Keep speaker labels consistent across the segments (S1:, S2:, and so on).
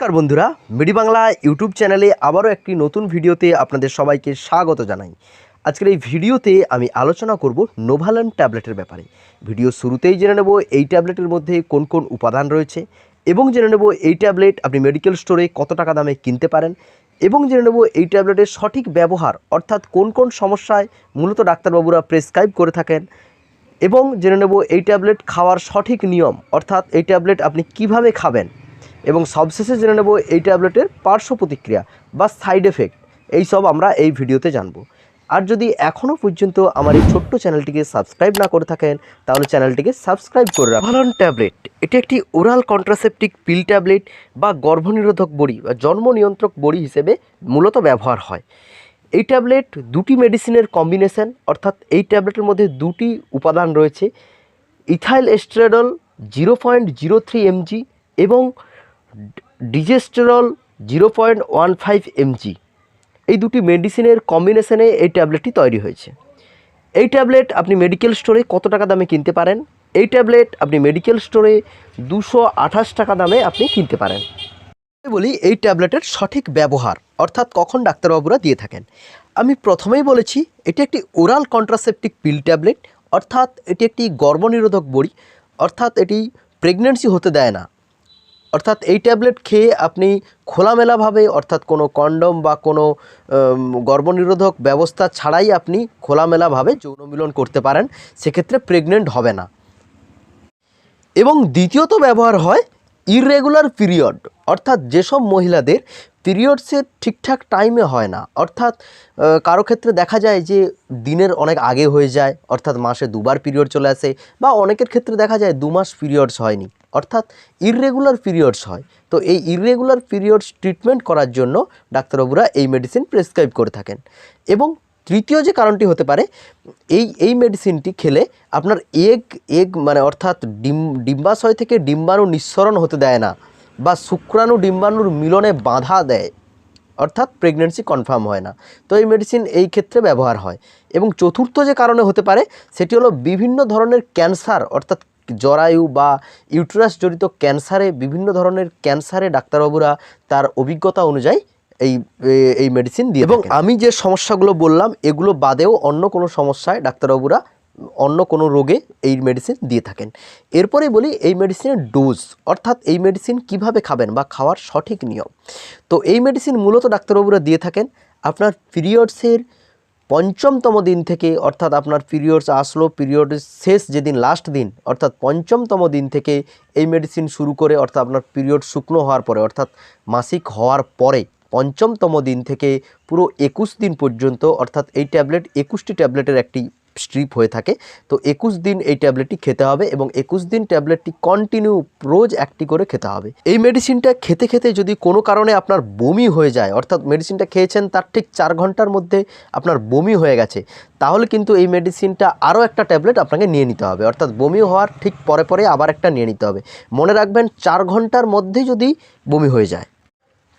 S1: নমস্কার বন্ধুরা, মিডি বাংলা ইউটিউব চ্যানেলে আবারও একটি নতুন ভিডিওতে আপনাদের সবাইকে স্বাগত জানাই। আজকের এই ভিডিওতে আমি আলোচনা করব নোভালান ট্যাবলেটের ব্যাপারে। ভিডিও শুরুতেই জেনে নেব এই ট্যাবলেটের মধ্যে কোন কোন উপাদান রয়েছে এবং জেনে নেব এই ট্যাবলেট আপনি মেডিকেল স্টোরে কত টাকা দামে কিনতে পারেন এবং জেনে নেব এই ট্যাবলেটের সঠিক ব্যবহার, অর্থাৎ কোন কোন সমস্যায় মূলত ডাক্তারবাবুরা প্রেসক্রাইব করে থাকেন এবং জেনে নেব এই ট্যাবলেট খাওয়ার সঠিক নিয়ম, অর্থাৎ এই ট্যাবলেট আপনি কীভাবে খাবেন এবং সবশেষে জেনে নেব এই ট্যাবলেটের পার্শ্ব প্রতিক্রিয়া বা সাইড এফেক্ট। এই সব আমরা এই ভিডিওতে জানব। আর যদি এখনও পর্যন্ত আমার এই ছোট্ট চ্যানেলটিকে সাবস্ক্রাইব না করে থাকেন, তাহলে চ্যানেলটিকে সাবস্ক্রাইব করে রাখুন। ভালন ট্যাবলেট, এটি একটি ওরাল কন্ট্রাসেপটিক পিল ট্যাবলেট বা গর্ভনিরোধক বড়ি বা জন্ম নিয়ন্ত্রক বড়ি হিসেবে মূলত ব্যবহার হয়। এই ট্যাবলেট দুটি মেডিসিনের কম্বিনেশন, অর্থাৎ এই ট্যাবলেটের মধ্যে দুটি উপাদান রয়েছে, ethyl estradiol zero point zero three mg এবং desogestrel zero point one five mg এই দুটি মেডিসিনের কম্বিনেশনে এই ট্যাবলেটটি তৈরি হয়েছে। এই ট্যাবলেট আপনি মেডিকেল স্টোরে কত টাকা দামে কিনতে পারেন? এই ট্যাবলেট আপনি মেডিকেল স্টোরে দুশো আঠাশ টাকা দামে আপনি কিনতে পারেন। বলি এই ট্যাবলেটের সঠিক ব্যবহার, অর্থাৎ কখন ডাক্তারবাবুরা দিয়ে থাকেন। আমি প্রথমেই বলেছি, এটি একটি ওরাল কন্ট্রাসেপটিক পিল ট্যাবলেট অর্থাৎ এটি একটি গর্ভনিরোধক বড়ি, অর্থাৎ এটি প্রেগনেন্সি হতে দেয় না। অর্থাৎ এই ট্যাবলেট খেয়ে আপনি খোলামেলাভাবে, অর্থাৎ কোনো কন্ডম বা কোনো গর্ভনিরোধক ব্যবস্থা ছাড়াই আপনি খোলামেলাভাবে যৌন মিলন করতে পারেন, সেক্ষেত্রে প্রেগনেন্ট হবে না। এবং দ্বিতীয়ত ব্যবহার হয় ইররেগুলার পিরিয়ড অর্থাৎ যেসব মহিলাদের পিরিয়ডসের ঠিকঠাক টাইমে হয় না। অর্থাৎ কারও ক্ষেত্রে দেখা যায় যে দিনের অনেক আগে হয়ে যায়, অর্থাৎ মাসে দুবার পিরিয়ড চলে আসে, বা অনেকের ক্ষেত্রে দেখা যায় দু মাস পিরিয়ডস হয়নি। অর্থাৎ ইররেগুলার পিরিয়ডস হয়। তো এই ইররেগুলার পিরিয়ডস ট্রিটমেন্ট করার জন্য ডাক্তারবাবুরা এই মেডিসিন প্রেসক্রাইব করে থাকেন। এবং তৃতীয় যে কারণটি হতে পারে, এই এই মেডিসিনটি খেলে আপনার এগ এগ মানে অর্থাৎ ডিম, ডিম্বাশয় থেকে ডিম্বাণু নিঃসরণ হতে দেয় না বা শুক্রাণু ডিম্বাণুর মিলনে বাধা দেয়। অর্থাৎ প্রেগনেন্সি কনফার্ম হয় না। তো এই মেডিসিন এই ক্ষেত্রে ব্যবহার হয়। এবং চতুর্থ যে কারণে হতে পারে সেটি হলো বিভিন্ন ধরনের ক্যান্সার অর্থাৎ জরায়ু বা ইউটেরাস জড়িত ক্যান্সারে বিভিন্ন ধরনের ক্যান্সারে ডাক্তারবাবুরা তার অভিজ্ঞতা অনুযায়ী এই এই মেডিসিন দিয়ে এবং আমি যে সমস্যাগুলো বললাম এগুলো বাদেও অন্য কোনো সমস্যায় ডাক্তারবাবুরা অন্য কোনো রোগে এই মেডিসিন দিয়ে থাকেন। এরপরে বলি এই মেডিসিনের ডোজ অর্থাৎ এই মেডিসিন কীভাবে খাবেন বা খাওয়ার সঠিক নিয়ম। তো এই মেডিসিন মূলত ডাক্তারবাবুরা দিয়ে থাকেন আপনার পিরিয়ডসের পঞ্চমতম দিন থেকে, অর্থাৎ আপনার পিরিয়ডস আসলো পিরিয়ডের শেষ যেদিন লাস্ট দিন, অর্থাৎ পঞ্চমতম দিন থেকে এই মেডিসিন শুরু করে, অর্থাৎ আপনার পিরিয়ড শুকনো হওয়ার পরে, অর্থাৎ মাসিক হওয়ার পরে, পঞ্চমতম দিন থেকে পুরো একুশ দিন পর্যন্ত, অর্থাৎ এই ট্যাবলেট একুশটি ট্যাবলেটের একটি স্ট্রিপ হয়ে থাকে। তো একুশ দিন এই ট্যাবলেটটি খেতে হবে এবং একুশ দিন ট্যাবলেটটি কন্টিনিউ রোজ একটি করে খেতে হবে। এই মেডিসিনটা খেতে খেতে যদি কোনো কারণে আপনার বমি হয়ে যায়, অর্থাৎ মেডিসিনটা খেয়েছেন তার ঠিক চার ঘণ্টার মধ্যে আপনার বমি হয়ে গেছে, তাহলে কিন্তু এই মেডিসিনটা আরও একটা ট্যাবলেট আপনাকে নিয়ে নিতে হবে। অর্থাৎ বমি হওয়ার ঠিক পরে পরে আবার একটা নিয়ে নিতে হবে। মনে রাখবেন, চার ঘণ্টার মধ্যে যদি বমি হয়ে যায়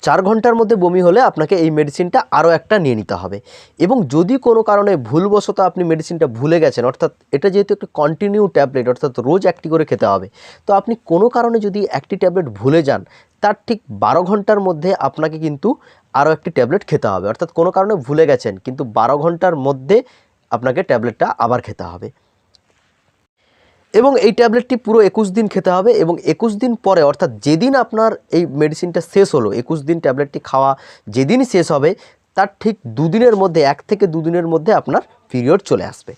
S1: চার ঘণ্টার মধ্যে বমি হলে আপনাকে এই মেডিসিনটা আরও একটা নিয়ে নিতে হবে। এবং যদি কোনো কারণে ভুলবশত আপনি মেডিসিনটা ভুলে গেছেন, অর্থাৎ এটা যেহেতু একটা কন্টিনিউ ট্যাবলেট অর্থাৎ রোজ একটি করে খেতে হবে, তো আপনি কোনো কারণে যদি একটি ট্যাবলেট ভুলে যান, তার ঠিক বারো ঘণ্টার মধ্যে আপনাকে কিন্তু আরও একটি ট্যাবলেট খেতে হবে। অর্থাৎ কোনো কারণে ভুলে গেছেন, কিন্তু বারো ঘণ্টার মধ্যে আপনাকে ট্যাবলেটটা আবার খেতে হবে। এবং এই ট্যাবলেটটি পুরো একুশ দিন খেতে হবে এবং একুশ দিন পরে, অর্থাৎ যেদিন আপনার এই মেডিসিনটা শেষ হলো, একুশ দিন ট্যাবলেটটি খাওয়া যেদিনই শেষ হবে, তার ঠিক দুদিনের মধ্যে, এক থেকে দুদিনের মধ্যে আপনার পিরিয়ড চলে আসবে।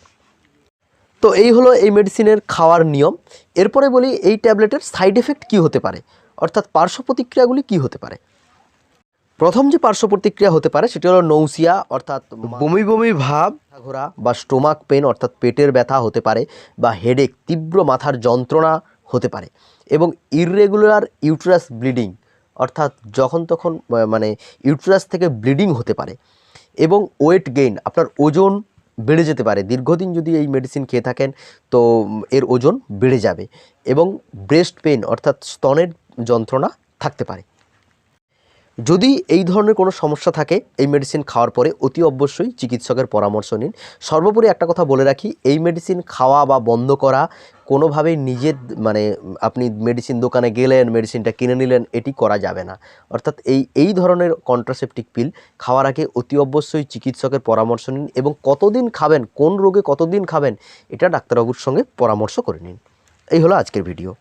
S1: তো এই হলো এই মেডিসিনের খাওয়ার নিয়ম। এরপরে বলি, এই ট্যাবলেটের সাইড এফেক্ট কী হতে পারে? অর্থাৎ পার্শ্ব প্রতিক্রিয়াগুলি কী হতে পারে? প্রথম যে পার্শ্ব প্রতিক্রিয়া হতে পারে সেটি হলো নৌসিয়া অর্থাৎ বমি বমি ভাব ঘোরা বা স্টোমাক পেন অর্থাৎ পেটের ব্যথা হতে পারে বা হেডেক তীব্র মাথার যন্ত্রণা হতে পারে এবং ইররেগুলার ইউট্রাস ব্লিডিং অর্থাৎ যখন তখন মানে ইউট্রাস থেকে ব্লিডিং হতে পারে এবং ওয়েট গেইন আপনার ওজন বেড়ে যেতে পারে। দীর্ঘদিন যদি এই মেডিসিন খেয়ে থাকেন তো এর ওজন বেড়ে যাবে এবং ব্রেস্ট পেন অর্থাৎ স্তনের যন্ত্রণা থাকতে পারে। যদি এই ধরনের কোনো সমস্যা থাকে এই মেডিসিন খাওয়ার পরে, অতি অবশ্যই চিকিৎসকের পরামর্শ নিন। সর্বোপরি একটা কথা বলে রাখি, এই মেডিসিন খাওয়া বা বন্ধ করা কোনোভাবেই নিজের মানে আপনি মেডিসিন দোকানে গেলেন মেডিসিনটা কিনে নিলেন, এটি করা যাবে না। অর্থাৎ এই এই ধরনের কন্ট্রাসেপটিক পিল খাওয়ার আগে অতি অবশ্যই চিকিৎসকের পরামর্শ নিন এবং কতদিন খাবেন, কোন রোগে কতদিন খাবেন, এটা ডাক্তারবাবুর সঙ্গে পরামর্শ করে নিন। এই হলো আজকের ভিডিও